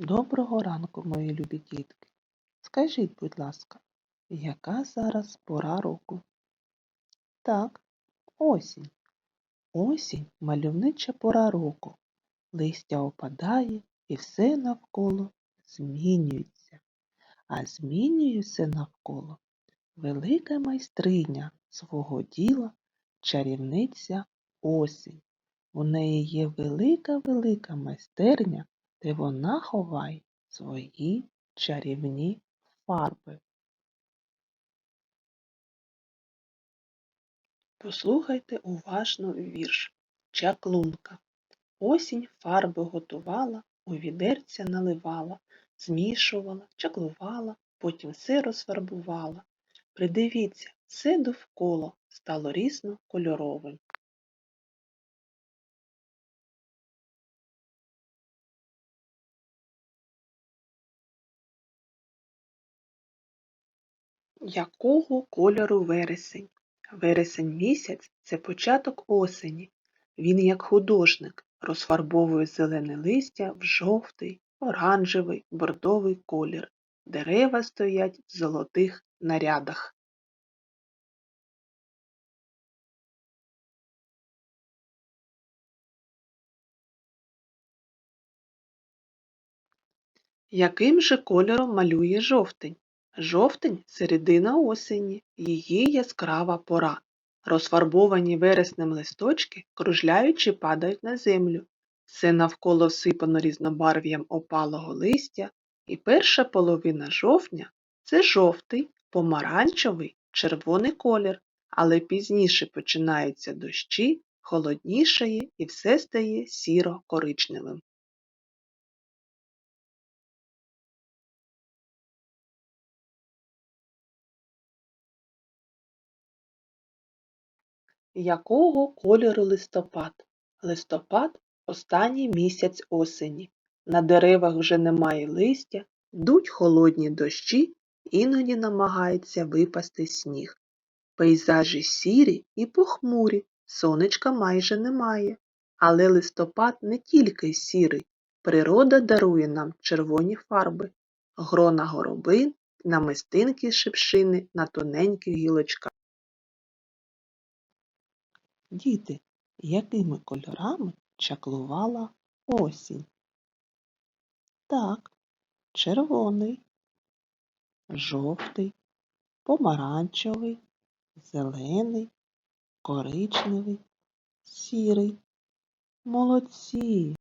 Доброго ранку, мої любі дітки. Скажіть, будь ласка, яка зараз пора року? Так, осінь. Осінь мальовнича пора року. Листя опадає і все навколо змінюється. А змінює все навколо велика майстриня свого діла, чарівниця осінь. У неї є велика-велика майстерня де вона ховає свої чарівні фарби. Послухайте уважно вірш Чаклунка. Осінь фарби готувала, у відерця наливала, змішувала, чаклувала, потім все розфарбувала. Придивіться, все довкола стало різно Якого кольору вересень? Вересень місяць це початок осені. Він, як художник, розфарбовує зелене листя в жовтий, оранжевий, бордовий колір. Дерева стоять в золотих нарядах. Яким же кольором малює жовтень? Жовтень середина осені, її яскрава пора. Розфарбовані вереснем листочки кружляючи падають на землю. Все навколо всипано різнобарв'ям опалого листя, і перша половина жовтня це жовтий, помаранчевий, червоний колір, але пізніше починаються дощі, холоднішає і все стає сіро коричневим. Якого кольору листопад? Листопад останній місяць осені. На деревах вже немає листя, йдуть холодні дощі, іноді намагається випасти сніг. Пейзажі сірі і похмурі, сонечка майже немає. Але листопад не тільки сірий, природа дарує нам червоні фарби, грона горобин, намистинки шипшини на тоненьких гілочках. Діти, якими кольорами чаклувала осінь? Так, червоний, жовтий, помаранчевий, зелений, коричневий, сірий. Молодці!